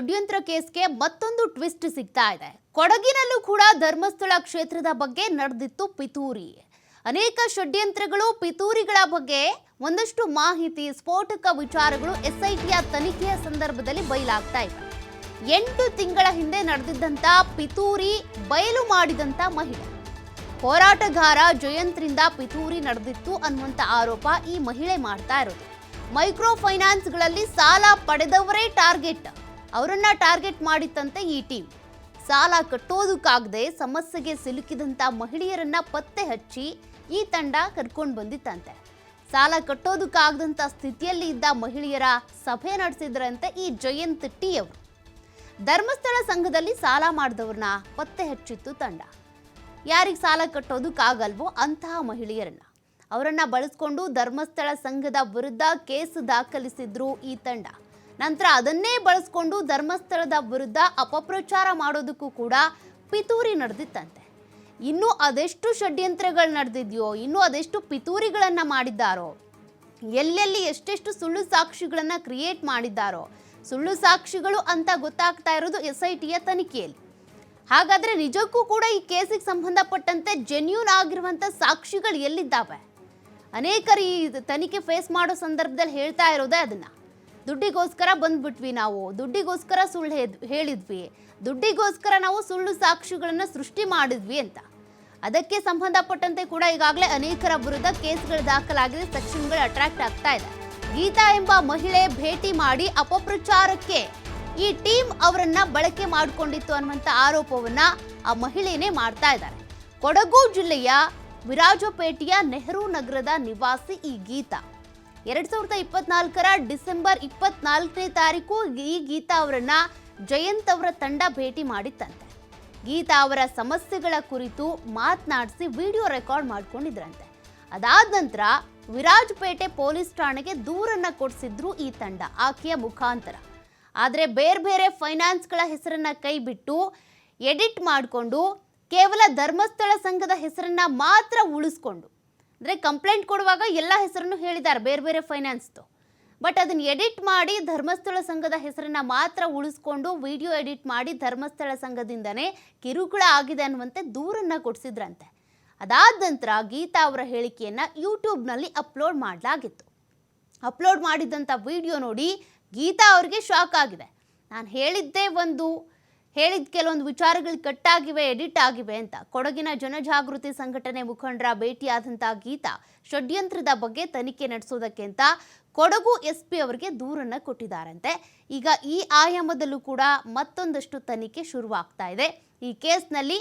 ಷಡ್ಯಂತ್ರ ಕೇಸ್ಗೆ ಮತ್ತೊಂದು ಟ್ವಿಸ್ಟ್ ಸಿಗ್ತಾ ಇದೆ. ಕೊಡಗಿನಲ್ಲೂ ಕೂಡ ಧರ್ಮಸ್ಥಳ ಕ್ಷೇತ್ರದ ಬಗ್ಗೆ ನಡೆದಿತ್ತು ಪಿತೂರಿ. ಅನೇಕ ಷಡ್ಯಂತ್ರಗಳು ಪಿತೂರಿಗಳ ಬಗ್ಗೆ ಒಂದಷ್ಟು ಮಾಹಿತಿ, ಸ್ಫೋಟಕ ವಿಚಾರಗಳು ಎಸ್ಐಟಿಯ ತನಿಖೆಯ ಸಂದರ್ಭದಲ್ಲಿ ಬಯಲಾಗ್ತಾ ಇದೆ. ಎಂಟು ತಿಂಗಳ ಹಿಂದೆ ನಡೆದಿದ್ದಂತ ಪಿತೂರಿ ಬಯಲು ಮಾಡಿದಂತ ಮಹಿಳೆ. ಹೋರಾಟಗಾರ ಜಯಂತ್ರಿಂದ ಪಿತೂರಿ ನಡೆದಿತ್ತು ಅನ್ನುವಂತ ಆರೋಪ ಈ ಮಹಿಳೆ ಮಾಡ್ತಾ ಇರೋದು. ಮೈಕ್ರೋ ಫೈನಾನ್ಸ್ಗಳಲ್ಲಿ ಸಾಲ ಪಡೆದವರೇ ಟಾರ್ಗೆಟ್. ಅವರನ್ನ ಟಾರ್ಗೆಟ್ ಮಾಡಿತ್ತಂತೆ ಈ ಟೀಮ್. ಸಾಲ ಕಟ್ಟೋದಕ್ಕಾಗದೆ ಸಮಸ್ಯೆಗೆ ಸಿಲುಕಿದಂತ ಮಹಿಳೆಯರನ್ನ ಪತ್ತೆ ಹಚ್ಚಿ ಈ ತಂಡ ಕರ್ಕೊಂಡು ಬಂದಿತ್ತಂತೆ. ಸಾಲ ಕಟ್ಟೋದಕ್ಕಾಗದಂತ ಸ್ಥಿತಿಯಲ್ಲಿ ಇದ್ದ ಮಹಿಳೆಯರ ಸಭೆ ನಡೆಸಿದ್ರಂತೆ ಈ ಜಯಂತ್ ಟಿ ಅವರು ಧರ್ಮಸ್ಥಳ ಸಂಘದಲ್ಲಿ ಸಾಲ ಮಾಡಿದವ್ರನ್ನ ಪತ್ತೆ ಹಚ್ಚಿತ್ತು ತಂಡ. ಯಾರಿಗೆ ಸಾಲ ಕಟ್ಟೋದಕ್ಕಾಗಲ್ವೋ ಅಂತಹ ಮಹಿಳೆಯರನ್ನ. ಅವರನ್ನ ಬಳಸ್ಕೊಂಡು ಧರ್ಮಸ್ಥಳ ಸಂಘದ ವಿರುದ್ಧ ಕೇಸ್ ದಾಖಲಿಸಿದ್ರು ಈ ತಂಡ. ನಂತರ ಅದನ್ನೇ ಬಳಸ್ಕೊಂಡು ಧರ್ಮಸ್ಥಳದ ವಿರುದ್ಧ ಅಪಪ್ರಚಾರ ಮಾಡೋದಕ್ಕೂ ಕೂಡ ಪಿತೂರಿ ನಡೆದಿತ್ತಂತೆ. ಇನ್ನೂ ಅದೆಷ್ಟು ಷಡ್ಯಂತ್ರಗಳು ನಡೆದಿದೆಯೋ, ಇನ್ನೂ ಅದೆಷ್ಟು ಪಿತೂರಿಗಳನ್ನು ಮಾಡಿದ್ದಾರೋ, ಎಲ್ಲೆಲ್ಲಿ ಎಷ್ಟೆಷ್ಟು ಸುಳ್ಳು ಸಾಕ್ಷಿಗಳನ್ನು ಕ್ರಿಯೇಟ್ ಮಾಡಿದ್ದಾರೋ, ಸುಳ್ಳು ಸಾಕ್ಷಿಗಳು ಅಂತ ಗೊತ್ತಾಗ್ತಾ ಇರೋದು ಎಸ್ ಐ ಟಿಯ ತನಿಖೆಯಲ್ಲಿ. ಹಾಗಾದರೆ ನಿಜಕ್ಕೂ ಕೂಡ ಈ ಕೇಸಿಗೆ ಸಂಬಂಧಪಟ್ಟಂತೆ ಜೆನ್ಯೂನ್ ಆಗಿರುವಂಥ ಸಾಕ್ಷಿಗಳು ಎಲ್ಲಿದ್ದಾವೆ? ಅನೇಕರು ಈ ತನಿಖೆ ಫೇಸ್ ಮಾಡೋ ಸಂದರ್ಭದಲ್ಲಿ ಹೇಳ್ತಾ ಇರೋದೇ ಅದನ್ನ. ದುಡ್ಡಿಗೋಸ್ಕರ ಬಂದ್ಬಿಟ್ವಿ ನಾವು. ದುಡ್ಡಿಗೋಸ್ಕರ ಸುಳ್ಳು ಹೇಳಿದ್ವಿ. ದುಡ್ಡಿಗೋಸ್ಕರ ನಾವು ಸುಳ್ಳು ಸಾಕ್ಷಿಗಳನ್ನು ಸೃಷ್ಟಿ ಮಾಡಿದ್ವಿ ಅಂತ. ಅದಕ್ಕೆ ಸಂಬಂಧಪಟ್ಟಂತೆ ಕೂಡ ಈಗಾಗಲೇ ಅನೇಕರ ವಿರುದ್ಧ ಕೇಸ್ಗಳು ದಾಖಲಾಗಿದೆ, ಸೆಕ್ಷನ್ಗಳು ಅಟ್ರಾಕ್ಟ್ ಆಗ್ತಾ ಇದೆ. ಗೀತಾ ಎಂಬ ಮಹಿಳೆ ಭೇಟಿ ಮಾಡಿ ಅಪಪ್ರಚಾರಕ್ಕೆ ಈ ಟೀಮ್ ಅವರನ್ನ ಬಳಕೆ ಮಾಡಿಕೊಂಡಿತ್ತು ಅನ್ನುವಂಥ ಆರೋಪವನ್ನ ಆ ಮಹಿಳೆನೇ ಮಾಡ್ತಾ ಇದ್ದಾರೆ. ಕೊಡಗು ಜಿಲ್ಲೆಯ ವಿರಾಜಪೇಟೆಯ ನೆಹರು ನಗರದ ನಿವಾಸಿ ಈ ಗೀತಾ. ಎರಡ್ ಸಾವಿರದ ಇಪ್ಪತ್ನಾಲ್ಕರ ಡಿಸೆಂಬರ್ ಇಪ್ಪತ್ನಾಲ್ಕನೇ ತಾರೀಕು ಈ ಗೀತಾ ಅವರನ್ನ ಜಯಂತ್ ಅವರ ತಂಡ ಭೇಟಿ ಮಾಡಿತ್ತಂತೆ. ಗೀತಾ ಅವರ ಸಮಸ್ಯೆಗಳ ಕುರಿತು ಮಾತನಾಡಿಸಿ ವಿಡಿಯೋ ರೆಕಾರ್ಡ್ ಮಾಡ್ಕೊಂಡಿದ್ರಂತೆ. ಅದಾದ ನಂತರ ವಿರಾಜಪೇಟೆ ಪೊಲೀಸ್ ಠಾಣೆಗೆ ದೂರನ್ನ ಕೊಡಿಸಿದ್ರು ಈ ತಂಡ, ಆಕೆಯ ಮುಖಾಂತರ. ಆದರೆ ಬೇರೆ ಬೇರೆ ಫೈನಾನ್ಸ್ಗಳ ಹೆಸರನ್ನ ಕೈಬಿಟ್ಟು ಎಡಿಟ್ ಮಾಡಿಕೊಂಡು ಕೇವಲ ಧರ್ಮಸ್ಥಳ ಸಂಘದ ಹೆಸರನ್ನ ಮಾತ್ರ ಉಳಿಸ್ಕೊಂಡು ಅಂದರೆ ಕಂಪ್ಲೇಂಟ್ ಕೊಡುವಾಗ ಎಲ್ಲ ಹೆಸರನ್ನು ಹೇಳಿದ್ದಾರೆ, ಬೇರೆ ಬೇರೆ ಫೈನಾನ್ಸ್ದು ಬಟ್ ಅದನ್ನು ಎಡಿಟ್ ಮಾಡಿ ಧರ್ಮಸ್ಥಳ ಸಂಘದ ಹೆಸರನ್ನು ಮಾತ್ರ ಉಳಿಸ್ಕೊಂಡು ವಿಡಿಯೋ ಎಡಿಟ್ ಮಾಡಿ ಧರ್ಮಸ್ಥಳ ಸಂಘದಿಂದನೇ ಕಿರುಕುಳ ಆಗಿದೆ ಅನ್ನುವಂತೆ ದೂರನ್ನು ಕೊಡಿಸಿದ್ರಂತೆ. ಅದಾದ ನಂತರ ಗೀತಾ ಅವರ ಹೇಳಿಕೆಯನ್ನು ಯೂಟ್ಯೂಬ್ನಲ್ಲಿ ಅಪ್ಲೋಡ್ ಮಾಡಲಾಗಿತ್ತು. ಅಪ್ಲೋಡ್ ಮಾಡಿದಂಥ ವಿಡಿಯೋ ನೋಡಿ ಗೀತಾ ಅವ್ರಿಗೆ ಶಾಕ್ ಆಗಿದೆ. ನಾನು ಹೇಳಿದ್ದೇ ಒಂದು ಹೇಳಿದ ಕೆಲವೊಂದು ವಿಚಾರಗಳು ಕಟ್ಟಾಗಿವೆ, ಎಡಿಟ್ ಆಗಿವೆ ಅಂತ. ಕೊಡಗಿನ ಜನಜಾಗೃತಿ ಸಂಘಟನೆ ಮುಖಂಡರ ಭೇಟಿಯಾದಂಥ ಗೀತಾ ಷಡ್ಯಂತ್ರದ ಬಗ್ಗೆ ತನಿಖೆ ನಡೆಸೋದಕ್ಕೆ ಅಂತ ಕೊಡಗು ಎಸ್ ಪಿ ಅವರಿಗೆ ದೂರನ್ನ ಕೊಟ್ಟಿದ್ದಾರಂತೆ. ಈಗ ಈ ಆಯಾಮದಲ್ಲೂ ಕೂಡ ಮತ್ತೊಂದಷ್ಟು ತನಿಖೆ ಶುರುವಾಗ್ತಾ ಇದೆ. ಈ ಕೇಸ್ನಲ್ಲಿ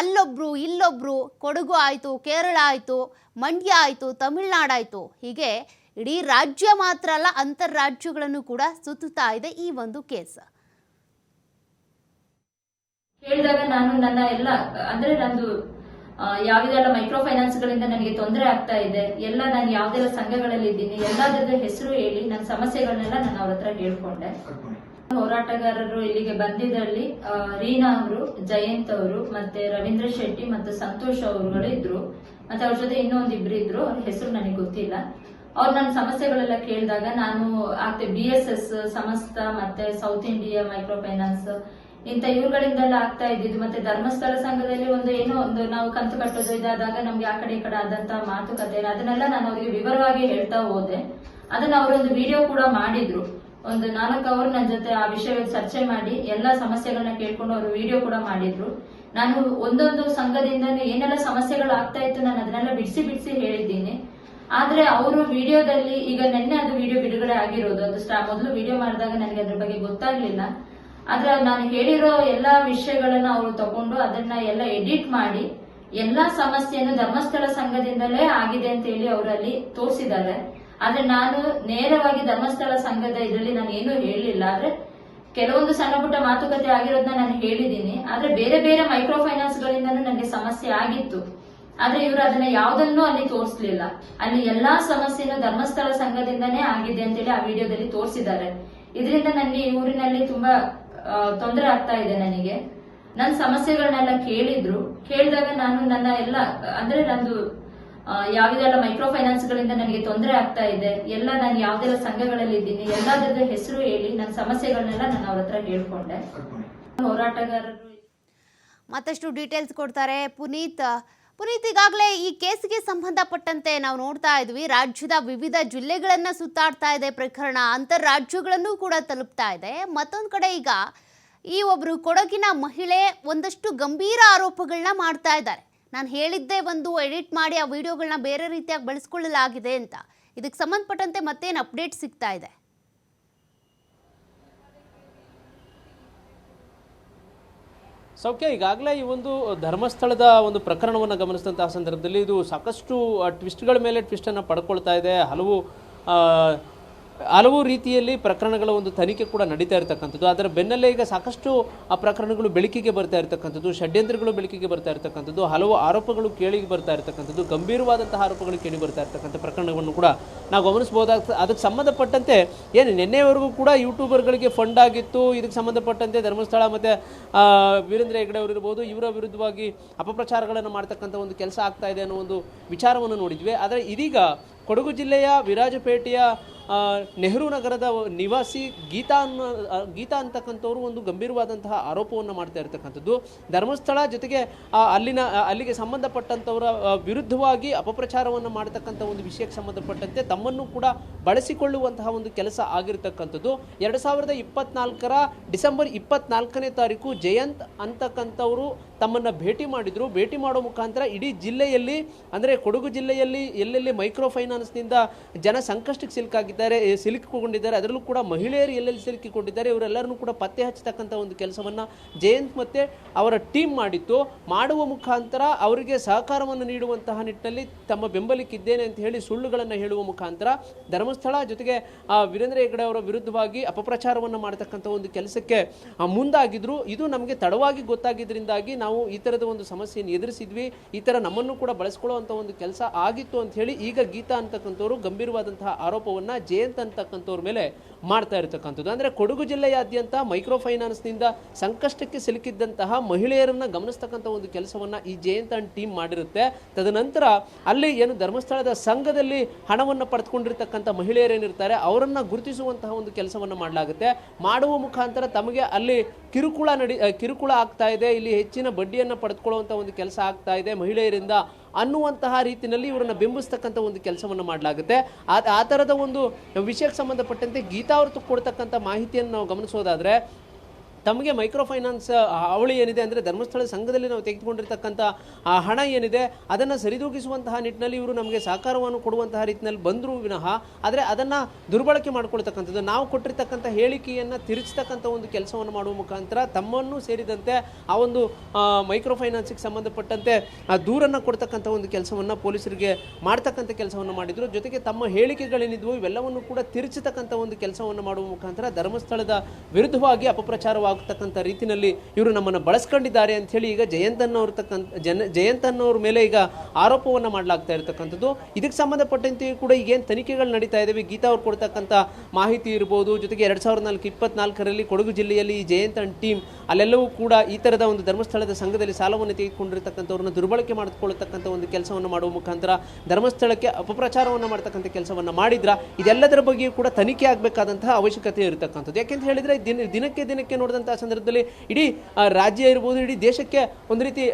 ಅಲ್ಲೊಬ್ರು, ಇಲ್ಲೊಬ್ರು, ಕೊಡಗು ಆಯಿತು, ಕೇರಳ ಆಯಿತು, ಮಂಡ್ಯ ಆಯಿತು ತಮಿಳ್ನಾಡಾಯಿತು ಹೀಗೆ ಇಡೀ ರಾಜ್ಯ ಮಾತ್ರ ಅಲ್ಲ ಅಂತರ್ರಾಜ್ಯಗಳನ್ನು ಕೂಡ ಸುತ್ತುತ್ತಾ ಇದೆ ಈ ಒಂದು ಕೇಸ್. ಕೇಳಿದಾಗ ನಾನು ನನ್ನ ಎಲ್ಲ ಅಂದ್ರೆ ನಂದು ಯಾವ್ದೆಲ್ಲ ಮೈಕ್ರೋ ಫೈನಾನ್ಸ್ ಗಳಿಂದ ನನಗೆ ತೊಂದರೆ ಆಗ್ತಾ ಇದೆ ಎಲ್ಲ ನಾನು ಯಾವ್ದೆಲ್ಲ ಸಂಘಗಳಲ್ಲಿ ಇದ್ದೀನಿ ಎಲ್ಲದರ ಹೆಸರು ಹೇಳಿ ನನ್ನ ಸಮಸ್ಯೆಗಳನ್ನೆಲ್ಲ ನಾನು ಅವ್ರ ಹತ್ರ ಹೇಳ್ಕೊಂಡೆ. ಹೋರಾಟಗಾರರು ಇಲ್ಲಿಗೆ ಬಂದಿದ್ರಲ್ಲಿ ರೀನಾ ಅವರು ಜಯಂತ್ ಅವರು ಮತ್ತೆ ರವೀಂದ್ರ ಶೆಟ್ಟಿ ಮತ್ತು ಸಂತೋಷ್ ಅವರುಗಳು ಇದ್ರು. ಮತ್ತೆ ಅವ್ರ ಜೊತೆ ಇನ್ನೊಂದು ಇಬ್ರು ಇದ್ರು ಅವ್ರ ಹೆಸರು ನನಗೆ ಗೊತ್ತಿಲ್ಲ. ಅವ್ರು ನನ್ನ ಸಮಸ್ಯೆಗಳೆಲ್ಲ ಕೇಳಿದಾಗ ನಾನು ಆಗ್ತೆ ಬಿ ಎಸ್ ಎಸ್ ಸಮಸ್ತ ಮತ್ತೆ ಸೌತ್ ಇಂಡಿಯಾ ಮೈಕ್ರೋ ಫೈನಾನ್ಸ್ ಇಂಥ ಇವ್ರುಗಳಿಂದೆಲ್ಲ ಆಗ್ತಾ ಇದ್ದಿದ್ದು. ಮತ್ತೆ ಧರ್ಮಸ್ಥಳ ಸಂಘದಲ್ಲಿ ಒಂದು ಏನೋ ಒಂದು ನಾವು ಕಂತು ಕಟ್ಟೋದು ಇದಾದಾಗ ನಮ್ಗೆ ಆ ಕಡೆ ಈ ಕಡೆ ಆದಂತ ಮಾತುಕತೆ ಅದನ್ನೆಲ್ಲ ನಾನು ಅವರಿಗೆ ವಿವರವಾಗಿ ಹೇಳ್ತಾ ಹೋದೆ. ಅದನ್ನ ಅವರೊಂದು ವಿಡಿಯೋ ಕೂಡ ಮಾಡಿದ್ರು. ಒಂದು ನಾಲ್ಕು ಅವರು ನನ್ನ ಜೊತೆ ಆ ವಿಷಯ ಚರ್ಚೆ ಮಾಡಿ ಎಲ್ಲಾ ಸಮಸ್ಯೆಗಳನ್ನ ಕೇಳ್ಕೊಂಡು ಅವರು ವಿಡಿಯೋ ಕೂಡ ಮಾಡಿದ್ರು. ನಾನು ಒಂದೊಂದು ಸಂಘದಿಂದ ಏನೆಲ್ಲ ಸಮಸ್ಯೆಗಳು ಆಗ್ತಾ ಇತ್ತು ನಾನು ಅದನ್ನೆಲ್ಲ ಬಿಡಿಸಿ ಬಿಡಿಸಿ ಹೇಳಿದ್ದೀನಿ. ಆದ್ರೆ ಅವರು ವಿಡಿಯೋದಲ್ಲಿ ಈಗ ನಿನ್ನೆ ಅದು ವಿಡಿಯೋ ಬಿಡುಗಡೆ ಆಗಿರೋದು. ಅದು ಸ್ಟಾ ಮೊದಲು ವಿಡಿಯೋ ಮಾಡಿದಾಗ ನನಗೆ ಅದ್ರ ಬಗ್ಗೆ ಗೊತ್ತಾಗ್ಲಿಲ್ಲ. ಆದ್ರೆ ನಾನು ಹೇಳಿರೋ ಎಲ್ಲಾ ವಿಷಯಗಳನ್ನ ಅವರು ತಗೊಂಡು ಅದನ್ನ ಎಲ್ಲ ಎಡಿಟ್ ಮಾಡಿ ಎಲ್ಲಾ ಸಮಸ್ಯೆಯನ್ನು ಧರ್ಮಸ್ಥಳ ಸಂಘದಿಂದಲೇ ಆಗಿದೆ ಅಂತ ಹೇಳಿ ಅವರಲ್ಲಿ ತೋರಿಸಿದ್ದಾರೆ. ಆದ್ರೆ ನಾನು ನೇರವಾಗಿ ಧರ್ಮಸ್ಥಳ ಸಂಘದ ಇದರಲ್ಲಿ ನಾನು ಏನು ಹೇಳಲಿಲ್ಲ ಆದ್ರೆ ಕೆಲವೊಂದು ಸಣ್ಣ ಪುಟ್ಟ ಮಾತುಕತೆ ಆಗಿರೋದನ್ನ ನಾನು ಹೇಳಿದ್ದೀನಿ. ಆದ್ರೆ ಬೇರೆ ಬೇರೆ ಮೈಕ್ರೋ ಫೈನಾನ್ಸ್ ಗಳಿಂದನೂ ನನಗೆ ಸಮಸ್ಯೆ ಆಗಿತ್ತು. ಆದ್ರೆ ಇವರು ಅದನ್ನ ಯಾವ್ದನ್ನೂ ಅಲ್ಲಿ ತೋರಿಸ್ಲಿಲ್ಲ. ಅಲ್ಲಿ ಎಲ್ಲಾ ಸಮಸ್ಯೆನೂ ಧರ್ಮಸ್ಥಳ ಸಂಘದಿಂದನೇ ಆಗಿದೆ ಅಂತೇಳಿ ಆ ವಿಡಿಯೋದಲ್ಲಿ ತೋರಿಸಿದ್ದಾರೆ. ಇದರಿಂದ ನನಗೆ ಈ ಊರಿನಲ್ಲಿ ತುಂಬಾ ತೊಂದರೆ ಆಗ್ತಾ ಇದೆ ನನಗೆ. ನನ್ನ ಸಮಸ್ಯೆಗಳನ್ನೆಲ್ಲ ಕೇಳಿದ್ರು. ಕೇಳಿದಾಗ ನಾನು ನನ್ನ ಎಲ್ಲ ಅಂದ್ರೆ ನಂದು ಯಾವ್ದೆಲ್ಲ ಮೈಕ್ರೋ ಫೈನಾನ್ಸ್ ಗಳಿಂದ ನನಗೆ ತೊಂದರೆ ಆಗ್ತಾ ಇದೆ. ಎಲ್ಲ ನಾನು ಯಾವ್ದೆಲ್ಲ ಸಂಘಗಳಲ್ಲಿ ಇದ್ದೀನಿ. ಎಲ್ಲದರ ಹೆಸರು ಹೇಳಿ ನನ್ನ ಸಮಸ್ಯೆಗಳನ್ನೆಲ್ಲ ನಾನು ಅವ್ರ ಹತ್ರ ಹೇಳ್ಕೊಂಡೆ. ಹೋರಾಟಗಾರರು ಮತ್ತಷ್ಟು ಡೀಟೇಲ್ಸ್ ಕೊಡ್ತಾರೆ ಪುನೀತ್. ಪುನೀತ್ ಈಗಾಗಲೇ ಈ ಕೇಸ್ಗೆ ಸಂಬಂಧಪಟ್ಟಂತೆ ನಾವು ನೋಡ್ತಾ ಇದ್ವಿ. ರಾಜ್ಯದ ವಿವಿಧ ಜಿಲ್ಲೆಗಳನ್ನ ಸುತ್ತಾಡ್ತಾ ಇದೆ ಪ್ರಕರಣ. ಅಂತರ್ ರಾಜ್ಯಗಳನ್ನು ಕೂಡ ತಲುಪ್ತಾ ಇದೆ. ಮತ್ತೊಂದು ಕಡೆ ಈಗ ಈ ಒಬ್ರು ಕೊಡಗಿನ ಮಹಿಳೆ ಒಂದಷ್ಟು ಗಂಭೀರ ಆರೋಪಗಳನ್ನ ಮಾಡ್ತಾ ಇದ್ದಾರೆ. ನಾನು ಹೇಳಿದ್ದೆ ಒಂದು ಎಡಿಟ್ ಮಾಡಿ ಆ ವಿಡಿಯೋಗಳನ್ನ ಬೇರೆ ರೀತಿಯಾಗಿ ಬಳಸ್ಕೊಳ್ಳಲಾಗಿದೆ ಅಂತ. ಇದಕ್ಕೆ ಸಂಬಂಧಪಟ್ಟಂತೆ ಮತ್ತೇನು ಅಪ್ಡೇಟ್ ಸಿಗ್ತಾ ಇದೆ? ಸೌಖ್ಯ, ಈಗಾಗಲೇ ಈ ಒಂದು ಧರ್ಮಸ್ಥಳದ ಒಂದು ಪ್ರಕರಣವನ್ನು ಗಮನಿಸಿದಂತಹ ಸಂದರ್ಭದಲ್ಲಿ ಇದು ಸಾಕಷ್ಟು ಟ್ವಿಸ್ಟ್ಗಳ ಮೇಲೆ ಟ್ವಿಸ್ಟನ್ನು ಪಡ್ಕೊಳ್ತಾ ಇದೆ. ಹಲವು ಹಲವು ರೀತಿಯಲ್ಲಿ ಪ್ರಕರಣಗಳ ಒಂದು ತನಿಖೆ ಕೂಡ ನಡೀತಾ ಇರತಕ್ಕಂಥದ್ದು. ಅದರ ಬೆನ್ನಲ್ಲೇ ಈಗ ಸಾಕಷ್ಟು ಆ ಪ್ರಕರಣಗಳು ಬೆಳಕಿಗೆ ಬರ್ತಾ ಇರತಕ್ಕಂಥದ್ದು, ಷಡ್ಯಂತ್ರಗಳು ಬೆಳಕಿಗೆ ಬರ್ತಾ ಇರತಕ್ಕಂಥದ್ದು, ಹಲವು ಆರೋಪಗಳು ಕೇಳಿಗೆ ಬರ್ತಾ ಇರತಕ್ಕಂಥದ್ದು, ಗಂಭೀರವಾದಂತಹ ಆರೋಪಗಳು ಕೇಳಿ ಬರ್ತಾ ಇರತಕ್ಕಂಥ ಪ್ರಕರಣವನ್ನು ಕೂಡ ನಾವು ಗಮನಿಸಬಹುದಾಗ್ತದೆ ಅದಕ್ಕೆ ಸಂಬಂಧಪಟ್ಟಂತೆ ಏನು ನಿನ್ನೆವರೆಗೂ ಕೂಡ ಯೂಟ್ಯೂಬರ್ಗಳಿಗೆ ಫಂಡ್ ಆಗಿತ್ತು. ಇದಕ್ಕೆ ಸಂಬಂಧಪಟ್ಟಂತೆ ಧರ್ಮಸ್ಥಳ ಮತ್ತು ವೀರೇಂದ್ರ ಹೆಗ್ಡೆ ಅವರು ಇರ್ಬೋದು, ಇವರ ವಿರುದ್ಧವಾಗಿ ಅಪಪ್ರಚಾರಗಳನ್ನು ಮಾಡ್ತಕ್ಕಂಥ ಒಂದು ಕೆಲಸ ಆಗ್ತಾ ಇದೆ ಅನ್ನೋ ಒಂದು ವಿಚಾರವನ್ನು ನೋಡಿದ್ವಿ. ಆದರೆ ಇದೀಗ ಕೊಡಗು ಜಿಲ್ಲೆಯ ವಿರಾಜಪೇಟೆಯ ನೆಹರು ನಗರದ ನಿವಾಸಿ ಗೀತಾ ಅನ್ನೋ ಗೀತಾ ಅಂತಕ್ಕಂಥವ್ರು ಒಂದು ಗಂಭೀರವಾದಂತಹ ಆರೋಪವನ್ನು ಮಾಡ್ತಾ ಇರತಕ್ಕಂಥದ್ದು. ಧರ್ಮಸ್ಥಳ ಜೊತೆಗೆ ಅಲ್ಲಿನ ಅಲ್ಲಿಗೆ ಸಂಬಂಧಪಟ್ಟಂಥವರ ವಿರುದ್ಧವಾಗಿ ಅಪಪ್ರಚಾರವನ್ನು ಮಾಡತಕ್ಕಂಥ ಒಂದು ವಿಷಯಕ್ಕೆ ಸಂಬಂಧಪಟ್ಟಂತೆ ತಮ್ಮನ್ನು ಕೂಡ ಬಳಸಿಕೊಳ್ಳುವಂತಹ ಒಂದು ಕೆಲಸ ಆಗಿರತಕ್ಕಂಥದ್ದು. ಎರಡು ಸಾವಿರದ ಇಪ್ಪತ್ನಾಲ್ಕರ ಡಿಸೆಂಬರ್ ಇಪ್ಪತ್ನಾಲ್ಕನೇ ತಾರೀಕು ಜಯಂತ್ ಅಂತಕ್ಕಂಥವರು ತಮ್ಮನ್ನು ಭೇಟಿ ಮಾಡಿದರು. ಭೇಟಿ ಮಾಡೋ ಮುಖಾಂತರ ಇಡೀ ಜಿಲ್ಲೆಯಲ್ಲಿ, ಅಂದರೆ ಕೊಡಗು ಜಿಲ್ಲೆಯಲ್ಲಿ ಎಲ್ಲೆಲ್ಲಿ ಮೈಕ್ರೋ ಫೈನಾನ್ಸ್ನಿಂದ ಜನ ಸಂಕಷ್ಟಕ್ಕೆ ಸಿಲುಕಾಗಿದ್ದಾರೆ ಎ, ಸಿಲುಕಿಕೊಂಡಿದ್ದಾರೆ ಅದರಲ್ಲೂ ಕೂಡ ಮಹಿಳೆಯರು ಎಲ್ಲೆಲ್ಲಿ ಸಿಲುಕಿಕೊಂಡಿದ್ದಾರೆ ಇವರೆಲ್ಲರನ್ನೂ ಕೂಡ ಪತ್ತೆ ಹಚ್ಚತಕ್ಕಂಥ ಒಂದು ಕೆಲಸವನ್ನು ಜಯಂತ್ ಮತ್ತೆ ಅವರ ಟೀಮ್ ಮಾಡಿತ್ತು. ಮಾಡುವ ಮುಖಾಂತರ ಅವರಿಗೆ ಸಹಕಾರವನ್ನು ನೀಡುವಂತಹ ನಿಟ್ಟಿನಲ್ಲಿ ತಮ್ಮ ಬೆಂಬಲಿಕ್ಕಿದ್ದೇನೆ ಅಂತ ಹೇಳಿ ಸುಳ್ಳುಗಳನ್ನು ಹೇಳುವ ಮುಖಾಂತರ ಧರ್ಮಸ್ಥಳ ಜೊತೆಗೆ ವೀರೇಂದ್ರ ಹೆಗ್ಡೆ ಅವರ ವಿರುದ್ಧವಾಗಿ ಅಪಪ್ರಚಾರವನ್ನು ಮಾಡತಕ್ಕಂಥ ಒಂದು ಕೆಲಸಕ್ಕೆ ಮುಂದಾಗಿದ್ರು. ಇದು ನಮಗೆ ತಡವಾಗಿ ಗೊತ್ತಾಗಿದ್ದರಿಂದಾಗಿ ನಾವು ಈ ಥರದ ಒಂದು ಸಮಸ್ಯೆಯನ್ನು ಎದುರಿಸಿದ್ವಿ. ಈ ಥರ ನಮ್ಮನ್ನು ಕೂಡ ಬಳಸ್ಕೊಳ್ಳುವಂಥ ಒಂದು ಕೆಲಸ ಆಗಿತ್ತು ಅಂತ ಹೇಳಿ ಈಗ ಗೀತಾ ಅಂತಕ್ಕಂಥವರು ಗಂಭೀರವಾದಂತಹ ಆರೋಪವನ್ನು ಜಯಂತ್ ಅಂತಕ್ಕಂಥವ್ರ ಮೇಲೆ ಮಾಡ್ತಾ ಇರತಕ್ಕಂಥದ್ದು. ಅಂದರೆ ಕೊಡಗು ಜಿಲ್ಲೆಯಾದ್ಯಂತ ಮೈಕ್ರೋ ಫೈನಾನ್ಸ್ನಿಂದ ಸಂಕಷ್ಟಕ್ಕೆ ಸಿಲುಕಿದ್ದಂತಹ ಮಹಿಳೆಯರನ್ನು ಗಮನಿಸ್ತಕ್ಕಂಥ ಒಂದು ಕೆಲಸವನ್ನು ಈ ಜಯಂತ್ ಅಂಡ್ ಟೀಮ್ ಮಾಡಿರುತ್ತೆ. ತದನಂತರ ಅಲ್ಲಿ ಏನು ಧರ್ಮಸ್ಥಳದ ಸಂಘದಲ್ಲಿ ಹಣವನ್ನು ಪಡೆದುಕೊಂಡಿರ್ತಕ್ಕಂಥ ಮಹಿಳೆಯರೇನಿರ್ತಾರೆ ಅವರನ್ನು ಗುರುತಿಸುವಂತಹ ಒಂದು ಕೆಲಸವನ್ನು ಮಾಡಲಾಗುತ್ತೆ. ಮಾಡುವ ಮುಖಾಂತರ ತಮಗೆ ಅಲ್ಲಿ ಕಿರುಕುಳ ನಡಿ, ಕಿರುಕುಳ ಆಗ್ತಾ ಇದೆ. ಇಲ್ಲಿ ಹೆಚ್ಚಿನ ಬಡ್ಡಿಯನ್ನು ಪಡೆದುಕೊಳ್ಳುವಂಥ ಒಂದು ಕೆಲಸ ಆಗ್ತಾ ಇದೆ. ಮಹಿಳೆಯರಿಂದ ಅನ್ನುವಂತಹ ರೀತಿಯಲ್ಲಿ ಇವರನ್ನು ಬೆಂಬಿಸ್ತಕ್ಕಂಥ ಒಂದು ಕೆಲಸವನ್ನು ಮಾಡಲಾಗುತ್ತೆ. ಆ ಥರದ ಒಂದು ವಿಷಯಕ್ಕೆ ಸಂಬಂಧಪಟ್ಟಂತೆ ಗೀತಾ ಅವರು ಕೊಡ್ತಕ್ಕಂಥ ಮಾಹಿತಿಯನ್ನು ನಾವು ಗಮನಿಸೋದಾದ್ರೆ ತಮಗೆ ಮೈಕ್ರೋ ಫೈನಾನ್ಸ್ ಅವಳಿ ಏನಿದೆ ಅಂದರೆ ಧರ್ಮಸ್ಥಳ ಸಂಘದಲ್ಲಿ ನಾವು ತೆಗೆದುಕೊಂಡಿರ್ತಕ್ಕಂಥ, ಆ, ಹಣ ಏನಿದೆ ಅದನ್ನು ಸರಿದೂಗಿಸುವಂತಹ ನಿಟ್ಟಿನಲ್ಲಿ ಇವರು ನಮಗೆ ಸಹಕಾರವನ್ನು ಕೊಡುವಂತಹ ರೀತಿಯಲ್ಲಿ ಬಂದರೂ ವಿನಃ ಆದರೆ ಅದನ್ನು ದುರ್ಬಳಕೆ ಮಾಡಿಕೊಳ್ತಕ್ಕಂಥದ್ದು, ನಾವು ಕೊಟ್ಟಿರ್ತಕ್ಕಂಥ ಹೇಳಿಕೆಯನ್ನು ತಿರುಚತಕ್ಕಂಥ ಒಂದು ಕೆಲಸವನ್ನು ಮಾಡುವ ಮುಖಾಂತರ ತಮ್ಮನ್ನು ಸೇರಿದಂತೆ ಆ ಒಂದು ಮೈಕ್ರೋ ಫೈನಾನ್ಸಿಗೆ ಸಂಬಂಧಪಟ್ಟಂತೆ, ಆ, ದೂರನ್ನು ಕೊಡ್ತಕ್ಕಂಥ ಒಂದು ಕೆಲಸವನ್ನು ಪೊಲೀಸರಿಗೆ ಮಾಡ್ತಕ್ಕಂಥ ಕೆಲಸವನ್ನು ಮಾಡಿದರು. ಜೊತೆಗೆ ತಮ್ಮ ಹೇಳಿಕೆಗಳೇನಿದ್ವು ಇವೆಲ್ಲವನ್ನು ಕೂಡ ತಿರುಚತಕ್ಕಂಥ ಒಂದು ಕೆಲಸವನ್ನು ಮಾಡುವ ಮುಖಾಂತರ ಧರ್ಮಸ್ಥಳದ ವಿರುದ್ಧವಾಗಿ ಅಪಪ್ರಚಾರವಾಗತಕ್ಕಂಥ ರೀತಿಯಲ್ಲಿ ಇವರು ನಮ್ಮನ್ನು ಬಳಸ್ಕೊಂಡಿದ್ದಾರೆ ಅಂತ ಹೇಳಿ ಈಗ ಜಯಂತನ್ನವ್ರ ತಕ್ಕಂಥ ಜನ ಜಯಂತನ್ನವ್ರ ಮೇಲೆ ಈಗ ಆರೋಪವನ್ನು ಮಾಡಲಾಗ್ತಾ ಇರತಕ್ಕಂಥದ್ದು. ಇದಕ್ಕೆ ಸಂಬಂಧಪಟ್ಟಂತೆ ಕೂಡ ಈಗೇನು ತನಿಖೆಗಳು ನಡೀತಾ ಇದ್ದಾವೆ ಗೀತಾ ಅವ್ರು ಕೊಡ್ತಕ್ಕಂಥ ಮಾಹಿತಿ ಇರ್ಬೋದು, ಜೊತೆಗೆ ಎರಡು ಸಾವಿರದ ನಾಲ್ಕು ಇಪ್ಪತ್ನಾಲ್ಕರಲ್ಲಿ ಕೊಡಗು ಜಿಲ್ಲೆಯಲ್ಲಿ ಈ ಜಯಂತನ್ ಟೀಮ್ ಅಲ್ಲೆಲ್ಲವೂ ಕೂಡ ಈ ಥರದ ಒಂದು ಧರ್ಮಸ್ಥಳದ ಸಂಘದಲ್ಲಿ ಸಾಲವನ್ನು ತೆಗೆದುಕೊಂಡಿರ್ತಕ್ಕಂಥವ್ರನ್ನ ದುರ್ಬಳಕೆ ಮಾಡಿಕೊಳ್ಳತಕ್ಕಂಥ ಒಂದು ಕೆಲಸವನ್ನು ಮಾಡುವ ಮುಖಾಂತರ ಧರ್ಮಸ್ಥಳಕ್ಕೆ ಅಪಪ್ರಚಾರವನ್ನು ಮಾಡ್ತಕ್ಕಂಥ ಕೆಲಸವನ್ನು ಮಾಡಿದ್ರ ಇದೆಲ್ಲದರ ಬಗ್ಗೆಯೂ ಕೂಡ ತನಿಖೆ ಆಗಬೇಕಾದಂತಹ ಅವಶ್ಯಕತೆ ಇರತಕ್ಕಂಥದ್ದು. ಯಾಕೆಂತ ಹೇಳಿದರೆ ದಿನ, ದಿನಕ್ಕೆ ದಿನಕ್ಕೆ ನೋಡಿದಂತಹ ಸಂದರ್ಭದಲ್ಲಿ ಇಡೀ ರಾಜ್ಯ ಇರ್ಬೋದು ಇಡೀ ದೇಶಕ್ಕೆ ಒಂದು ರೀತಿ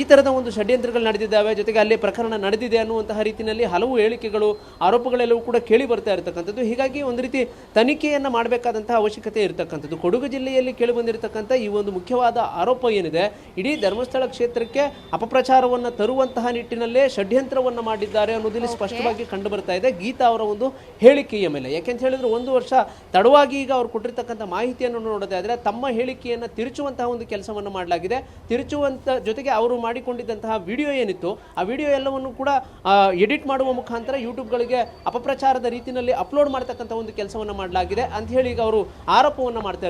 ಈ ಥರದ ಒಂದು ಷಡ್ಯಂತ್ರಗಳು ನಡೆದಿದ್ದಾವೆ. ಜೊತೆಗೆ ಅಲ್ಲಿ ಪ್ರಕರಣ ನಡೆದಿದೆ ಅನ್ನುವಂತಹ ರೀತಿಯಲ್ಲಿ ಹಲವು ಹೇಳಿಕೆಗಳು ಆರೋಪಗಳೆಲ್ಲವೂ ಕೂಡ ಕೇಳಿ ಬರ್ತಾ ಇರತಕ್ಕಂಥದ್ದು. ಹೀಗಾಗಿ ಒಂದು ರೀತಿ ತನಿಖೆಯನ್ನು ಮಾಡಬೇಕಾದಂತಹ ಅವಶ್ಯಕತೆ ಇರತಕ್ಕಂಥದ್ದು. ಕೊಡಗು ಜಿಲ್ಲೆಯಲ್ಲಿ ಕೇಳಿ ಬಂದಿರತಕ್ಕಂಥ ಈ ಒಂದು ಮುಖ್ಯವಾದ ಆರೋಪ ಏನಿದೆ ಇಡೀ ಧರ್ಮಸ್ಥಳ ಕ್ಷೇತ್ರಕ್ಕೆ ಅಪಪ್ರಚಾರವನ್ನು ತರುವಂತಹ ನಿಟ್ಟಿನಲ್ಲೇ ಷಡ್ಯಂತ್ರವನ್ನು ಮಾಡಿದ್ದಾರೆ ಅನ್ನೋದಿಲ್ಲಿ ಸ್ಪಷ್ಟವಾಗಿ ಕಂಡು ಬರ್ತಾ ಇದೆ. ಗೀತಾ ಅವರ ಒಂದು ಹೇಳಿಕೆಯ ಮೇಲೆ. ಯಾಕೆಂತ ಹೇಳಿದ್ರೆ ಒಂದು ವರ್ಷ ತಡವಾಗಿ ಈಗ ಅವ್ರು ಕೊಟ್ಟಿರ್ತಕ್ಕಂಥ ಮಾಹಿತಿಯನ್ನು ನೋಡೋದಾದ್ರೆ ತಮ್ಮ ಹೇಳಿಕೆಯನ್ನು ತಿರುಚುವಂತಹ ಒಂದು ಕೆಲಸವನ್ನು ಮಾಡಲಾಗಿದೆ. ತಿರುಚುವಂತ ಜೊತೆಗೆ ಅವರು ಮಾಡಿಕೊಂಡಿದ್ದಂತಹ ವಿಡಿಯೋ ಏನಿತ್ತು, ಆ ವಿಡಿಯೋ ಎಲ್ಲವನ್ನು ಕೂಡ ಎಡಿಟ್ ಮಾಡುವ ಮುಖಾಂತರ ಯೂಟ್ಯೂಬ್ಗಳಿಗೆ ಅಪಪ್ರಚಾರದ ರೀತಿಯಲ್ಲಿ ಅಪ್ಲೋಡ್ ಮಾಡ್ತಕ್ಕಂಥ ಒಂದು ಕೆಲಸವನ್ನು ಮಾಡಲಾಗಿದೆ. ಅಂತ ಹೇಳಿ ಈಗ ಅವರು ಆರೋಪವನ್ನು ಮಾಡ್ತಾ